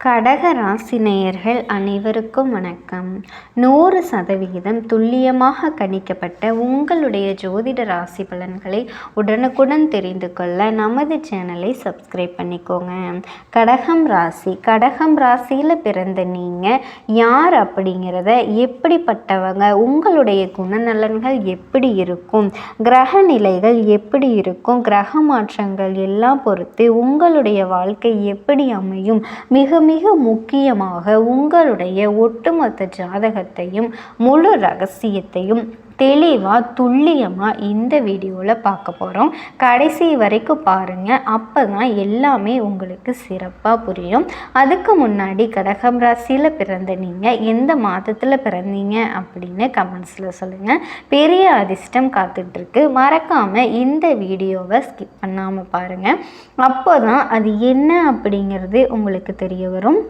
கடக ராசிநேயர்கள் அனைவருக்கும் வணக்கம். நூறு சதவிகிதம் துல்லியமாக கணிக்கப்பட்ட உங்களுடைய ஜோதிட ராசி பலன்களை உடனுக்குடன் தெரிந்து கொள்ள நமது சேனலை சப்ஸ்கிரைப் பண்ணிக்கோங்க. கடகம் ராசி கடகம் ராசியில் பிறந்த நீங்கள் யார் அப்படிங்கிறத எப்படிப்பட்டவங்க உங்களுடைய குணநலன்கள் எப்படி இருக்கும் கிரக நிலைகள் எப்படி இருக்கும் கிரக மாற்றங்கள் எல்லாம் பொறுத்து உங்களுடைய வாழ்க்கை எப்படி அமையும் மிக மிக முக்கியமாக உங்களுடைய ஒட்டுமொத்த ஜாதகத்தையும் முழு ரகசியத்தையும் தெளிவாக துல்லியமாக இந்த வீடியோவில் பார்க்க போகிறோம் கடைசி வரைக்கும் பாருங்கள் அப்போ தான் எல்லாமே உங்களுக்கு சிறப்பாக புரியும். அதுக்கு முன்னாடி கடகம் ராசியில் பிறந்த நீங்கள் எந்த மாதத்தில் பிறந்தீங்க அப்படின்னு கமெண்ட்ஸில் சொல்லுங்கள் பெரிய அதிர்ஷ்டம் காத்துட்ருக்கு. மறக்காமல் இந்த வீடியோவை ஸ்கிப் பண்ணாமல் பாருங்கள் அப்போ தான் அது என்ன அப்படிங்கிறது உங்களுக்கு தெரிய வரும்.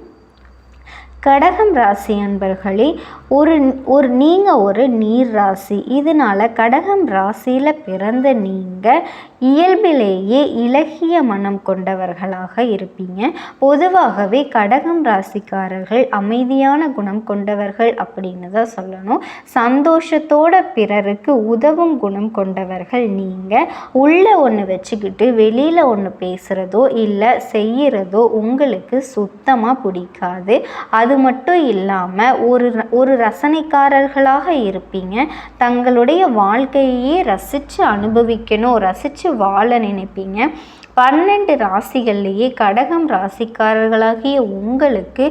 கடகம் ராசி அன்பர்களே ஒரு ஒரு நீங்கள் ஒரு நீர் ராசி. இதனால் கடகம் ராசியில் பிறந்த நீங்கள் இயல்பிலேயே இலகிய மனம் கொண்டவர்களாக இருப்பீங்க. பொதுவாகவே கடகம் ராசிக்காரர்கள் அமைதியான குணம் கொண்டவர்கள் அப்படின்னு தான் சொல்லணும். சந்தோஷத்தோட பிறருக்கு உதவும் குணம் கொண்டவர்கள் நீங்கள் உள்ளே ஒன்று வச்சுக்கிட்டு வெளியில் ஒன்று பேசுகிறதோ இல்லை செய்கிறதோ உங்களுக்கு சுத்தமாக பிடிக்காது. அது அது மட்டும் இல்லாமல் ஒரு ஒரு ரசனைக்காரர்களாக இருப்பீங்க. தங்களுடைய வாழ்க்கையே ரசித்து அனுபவிக்கணும் ரசித்து வாழ நினைப்பீங்க. பன்னெண்டு ராசிகள்லேயே கடகம் ராசிக்காரர்களாகிய உங்களுக்கு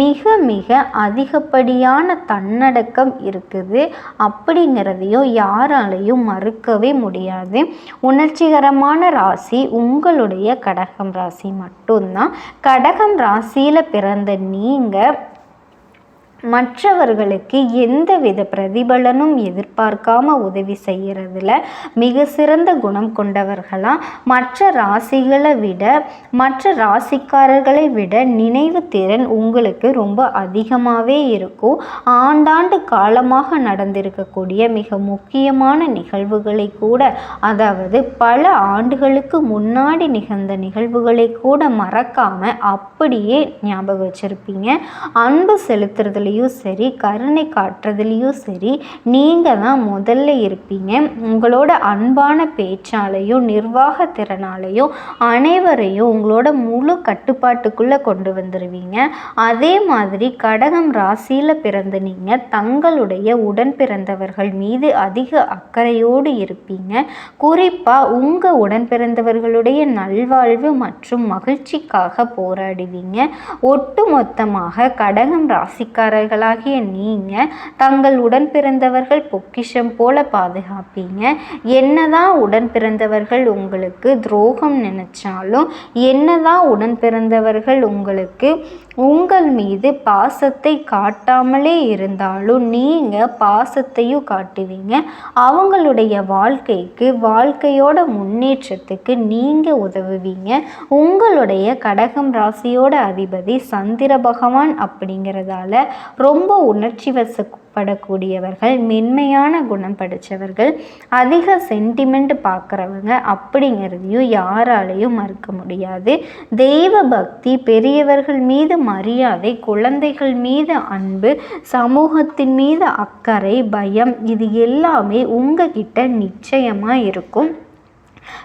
மிக மிக அதிகப்படியான தன்னடக்கம் இருக்குது. அப்படிங்கிறதையும் யாராலையும் மறுக்கவே முடியாது. உணர்ச்சிகரமான ராசி உங்களுடைய கடகம் ராசி மட்டும்தான். கடகம் ராசியில் பிறந்த நீங்கள் மற்றவர்களுக்கு எந்த வித பிரதிபலனும் எதிர்பார்க்காம உதவி செய்கிறதுல மிக சிறந்த குணம் கொண்டவர்களாக மற்ற ராசிகளை விட மற்ற ராசிக்காரர்களை விட நினைவு திறன் உங்களுக்கு ரொம்ப அதிகமாகவே இருக்கும். ஆண்டாண்டு காலமாக நடந்திருக்கக்கூடிய மிக முக்கியமான நிகழ்வுகளை கூட அதாவது பல ஆண்டுகளுக்கு முன்னாடி நிகழ்ந்த நிகழ்வுகளை கூட மறக்காம அப்படியே ஞாபகம் வச்சிருப்பீங்க. அன்பு செலுத்துறதுல காட்டுறதுலேயும் சரி கருணை காட்டுறதுலேயும் சரி நீங்கள் தான் முதல்ல இருப்பீங்க. உங்களோட அன்பான பேச்சாலையும் நிர்வாக திறனாலையும் அனைவரையும் உங்களோட முழு கட்டுப்பாட்டுக்குள்ளே கொண்டு வந்துடுவீங்க அதே மாதிரி கடகம் ராசியில் பிறந்த நீங்கள் தங்களுடைய உடன் பிறந்தவர்கள் மீது அதிக அக்கறையோடு இருப்பீங்க. குறிப்பாக உங்கள் உடன் பிறந்தவர்களுடைய நல்வாழ்வு மற்றும் மகிழ்ச்சிக்காக போராடுவீங்க. ஒட்டு மொத்தமாக கடகம் ராசிக்கார பிள்ளைகளாகிய நீங்கள் தங்கள் உடன் பிறந்தவர்கள் பொக்கிஷம் போல பாதுகாப்பீங்க. என்னதான் உடன் பிறந்தவர்கள் உங்களுக்கு துரோகம் நினைச்சாலும் என்னதான் உடன் பிறந்தவர்கள் உங்களுக்கு உங்கள் மீது பாசத்தை காட்டாமலே இருந்தாலும் நீங்கள் பாசத்தையும் காட்டுவீங்க. அவங்களுடைய வாழ்க்கைக்கு வாழ்க்கையோட முன்னேற்றத்துக்கு நீங்கள் உதவுவீங்க. உங்களுடைய கடகம் ராசியோட அதிபதி சந்திர பகவான் அப்படிங்கிறதால ரொம்ப உணர்ச்சி படக்கூடியவர்கள் மென்மையான குணம் படித்தவர்கள் அதிக சென்டிமெண்ட் பார்க்குறவங்க அப்படிங்கிறதையும் யாராலையும் மறுக்க முடியாது. தெய்வ பக்தி பெரியவர்கள் மீது மரியாதை குழந்தைகள் மீது அன்பு சமூகத்தின் மீது அக்கறை பயம் இது எல்லாமே உங்ககிட்ட நிச்சயமாக இருக்கும்.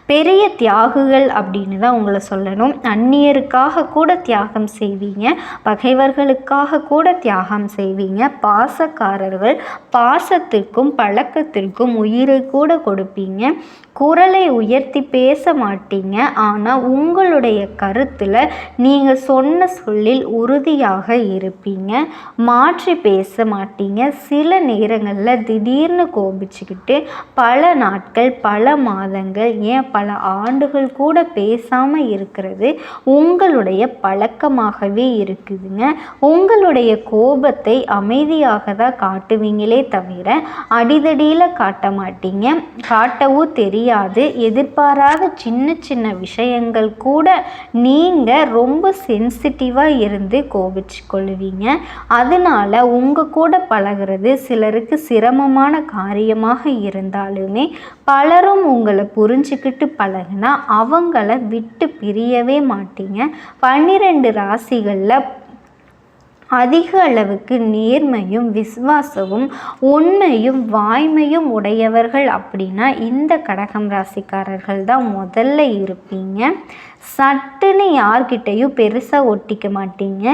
பெரிய தியாகுகள் அப்படின்னு தான் உங்களை சொல்லணும். அந்நியருக்காக கூட தியாகம் செய்வீங்க. பகைவர்களுக்காக கூட தியாகம் செய்வீங்க. பாசக்காரர்கள் பாசத்திற்கும் பழக்கத்திற்கும் உயிரை கூட கொடுப்பீங்க. குரலை உயர்த்தி பேச மாட்டீங்க. ஆனால் உங்களுடைய கருத்தில் நீங்கள் சொன்ன சொல்லில் உறுதியாக இருப்பீங்க. மாற்றி பேச மாட்டீங்க. சில நேரங்களில் திடீர்னு கோபிச்சுக்கிட்டு பல நாட்கள் பல மாதங்கள் ஏன்? பல ஆண்டுகள் கூட பேசாமல் இருக்கிறது உங்களுடைய பழக்கமாகவே இருக்குதுங்க. உங்களுடைய கோபத்தை அமைதியாக தான் காட்டுவீங்களே தவிர அடிதடியில் காட்ட மாட்டீங்க. காட்டவும் தெரியாது. எதிர்பாராத சின்ன சின்ன விஷயங்கள் கூட நீங்கள் ரொம்ப சென்சிட்டிவாக இருந்து கோபிச்சு கொள்வீங்க அதனால் உங்கள் கூட பழகிறது சிலருக்கு சிரமமான காரியமாக இருந்தாலுமே பலரும் உங்களை புரிஞ்சுக்கிட்டு பழகினா அவங்கள விட்டு பிரியவே மாட்டீங்க. பன்னிரெண்டு ராசிகளில் அதிக அளவுக்கு நேர்மையும் விசுவாசமும் உண்மையும் வாய்மையும் உடையவர்கள் அப்படின்னா இந்த கடகம் ராசிக்காரர்கள் தான் முதல்ல இருப்பீங்க. சட்டுன்னு யார்கிட்டையும் பெருசாக ஒட்டிக்க மாட்டீங்க.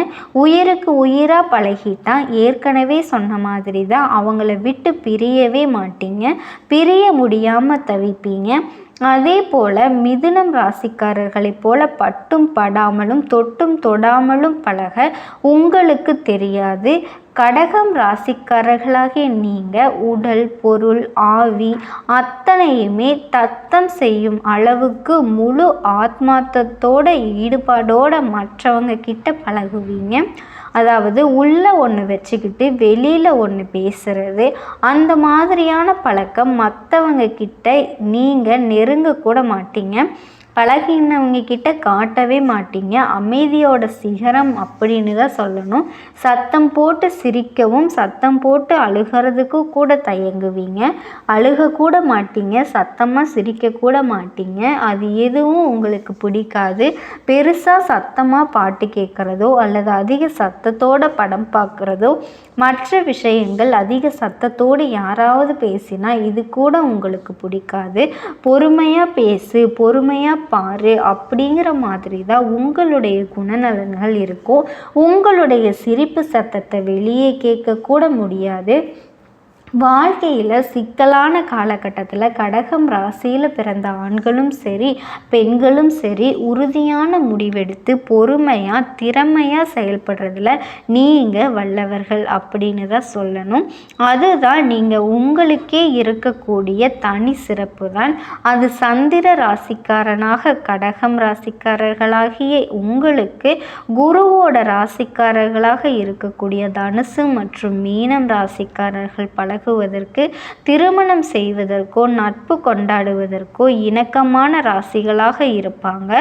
உயிருக்கு உயிராக பழகிட்டா ஏற்கனவே சொன்ன மாதிரி தான் அவங்கள விட்டு பிரியவே மாட்டீங்க. பிரிய முடியாமல் தவிப்பீங்க. அதே போல் மிதுனம் ராசிக்காரர்களைப் போல பட்டும் படாமலும் தொட்டும் தொடாமலும் பழக உங்களுக்கு தெரியாது. கடகம் ராசிக்காரர்களாகிய நீங்கள் உடல் பொருள் ஆவி அத்தனையுமே தத்தம் செய்யும் அளவுக்கு முழு ஆத்மார்த்தத்தோட ஈடுபாடோட மற்றவங்க கிட்ட பழகுவீங்க. அதாவது உள்ளே ஒன்று வச்சுக்கிட்டு வெளியில் ஒன்று பேசுகிறது அந்த மாதிரியான பழக்கம் மற்றவங்க கிட்ட நீங்கள் நெருங்க கூட மாட்டீங்க. பழகினவங்க கிட்ட காட்டவே மாட்டீங்க. அமைதியோட சிகரம் அப்படின்னு தான் சொல்லணும். சத்தம் போட்டு சிரிக்கவும் சத்தம் போட்டு அழுகிறதுக்கும் கூட தயங்குவீங்க. அழுக கூட மாட்டீங்க சத்தமாக சிரிக்க கூட மாட்டீங்க. அது எதுவும் உங்களுக்கு பிடிக்காது. பெருசாக சத்தமாக பாட்டு கேட்குறதோ அல்லது அதிக சத்தத்தோட படம் பார்க்குறதோ மற்ற விஷயங்கள் அதிக சத்தத்தோடு யாராவது பேசினா இது கூட உங்களுக்கு பிடிக்காது. பொறுமையாக பேசு பொறுமையாக பாரு அப்படிங்கிற மாதிரி தான் உங்களுடைய குணநலன்கள் இருக்கும். உங்களுடைய சிரிப்பு சத்தத்தை வெளியே கேட்கக்கூட முடியாது. வாழ்க்கையில் சிக்கலான காலகட்டத்தில் கடகம் ராசியில் பிறந்த ஆண்களும் சரி பெண்களும் சரி உறுதியான முடிவெடுத்து பொறுமையாக திறமையாக செயல்படுறதுல நீங்கள் வல்லவர்கள் அப்படின்னு தான் சொல்லணும். அதுதான் நீங்கள் உங்களுக்கே இருக்கக்கூடிய தனி சிறப்பு தான் அது சந்திர ராசிக்காரனாக கடகம் ராசிக்காரர்களாகிய உங்களுக்கு குருவோட ராசிக்காரர்களாக இருக்கக்கூடிய தனுசு மற்றும் மீனம் ராசிக்காரர்கள் பல பழகுவதற்கு திருமணம் செய்வதற்கோ நட்பு கொண்டாடுவதற்கோ இணக்கமான ராசிகளாக இருப்பாங்க.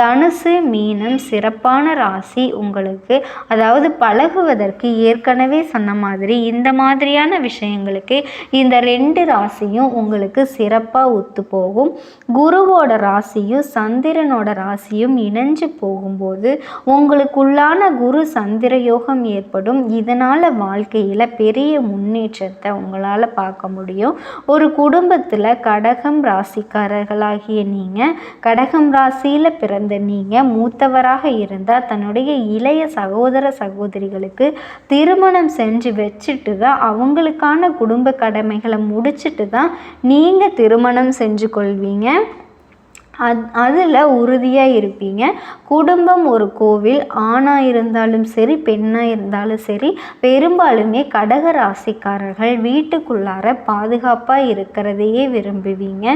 தனுசு மீனம் சிறப்பான ராசி உங்களுக்கு அதாவது பழகுவதற்கு ஏற்கனவே சொன்ன மாதிரி இந்த மாதிரியான விஷயங்களுக்கு இந்த ரெண்டு ராசியும் உங்களுக்கு சிறப்பாக ஒத்து போகும். குருவோட ராசியும் சந்திரனோட ராசியும் இணைஞ்சு போகும்போது உங்களுக்குள்ளான குரு சந்திர யோகம் ஏற்படும். இதனால் வாழ்க்கையில் பெரிய முன்னேற்றத்தை உங்களால் பார்க்க முடியும். ஒரு குடும்பத்தில் கடகம் ராசிக்காரர்களாகிய நீங்கள் கடகம் ராசியில் பிறந்த நீங்கள் மூத்தவராக இருந்தால் தன்னுடைய இளைய சகோதர சகோதரிகளுக்கு திருமணம் செஞ்சு வச்சுட்டு தான் அவங்களுக்கான குடும்ப கடமைகளை முடிச்சுட்டு தான் நீங்கள் திருமணம் செஞ்சு கொள்வீங்க. அத் அதில் உறுதியாக இருப்பீங்க. குடும்பம் ஒரு கோவில் ஆணாக இருந்தாலும் சரி பெண்ணாக இருந்தாலும் சரி பெரும்பாலுமே கடக ராசிக்காரர்கள் வீட்டுக்குள்ளார பாதுகாப்பாக இருக்கிறதையே விரும்புவீங்க.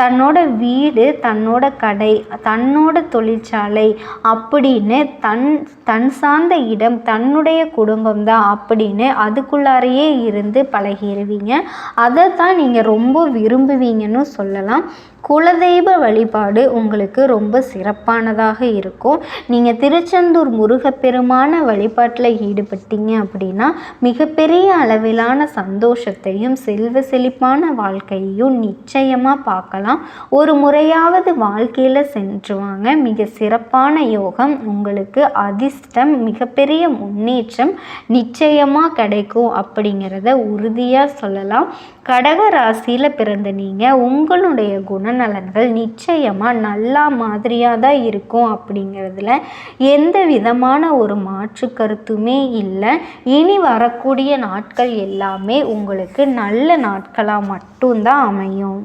தன்னோட வீடு தன்னோட கடை தன்னோட தொழிற்சாலை அப்படின்னு தன் தன் சார்ந்த இடம் தன்னுடைய குடும்பம் தான் அப்படின்னு அதுக்குள்ளாரையே இருந்து பழகிடுவீங்க அதை தான் நீங்கள் ரொம்ப விரும்புவீங்கன்னு சொல்லலாம். குலதெய்வ வழிபாடு உங்களுக்கு ரொம்ப சிறப்பானதாக இருக்கும். நீங்கள் திருச்செந்தூர் முருகப்பெருமான வழிபாட்டில் ஈடுபட்டீங்க அப்படின்னா மிகப்பெரிய அளவிலான சந்தோஷத்தையும் செல்வ செழிப்பான வாழ்க்கையையும் நிச்சயமாக பார்க்கலாம். ஒரு முறையாவது வாழ்க்கையில் சென்றுவாங்க மிக சிறப்பான யோகம் உங்களுக்கு அதிர்ஷ்டம் மிகப்பெரிய முன்னேற்றம் நிச்சயமாக கிடைக்கும் அப்படிங்கிறத உறுதியாக சொல்லலாம். கடக ராசியில் பிறந்த நீங்கள் உங்களுடைய குணநலன்கள் நிச்சயமாக நல்லா மாதிரியாக தான் இருக்கும் அப்படிங்கிறதுல எந்த விதமான ஒரு மாற்று கருத்துமே இல்லை. இனி வரக்கூடிய நாட்கள் எல்லாமே உங்களுக்கு நல்ல நாட்களாக மட்டும்தான் அமையும்.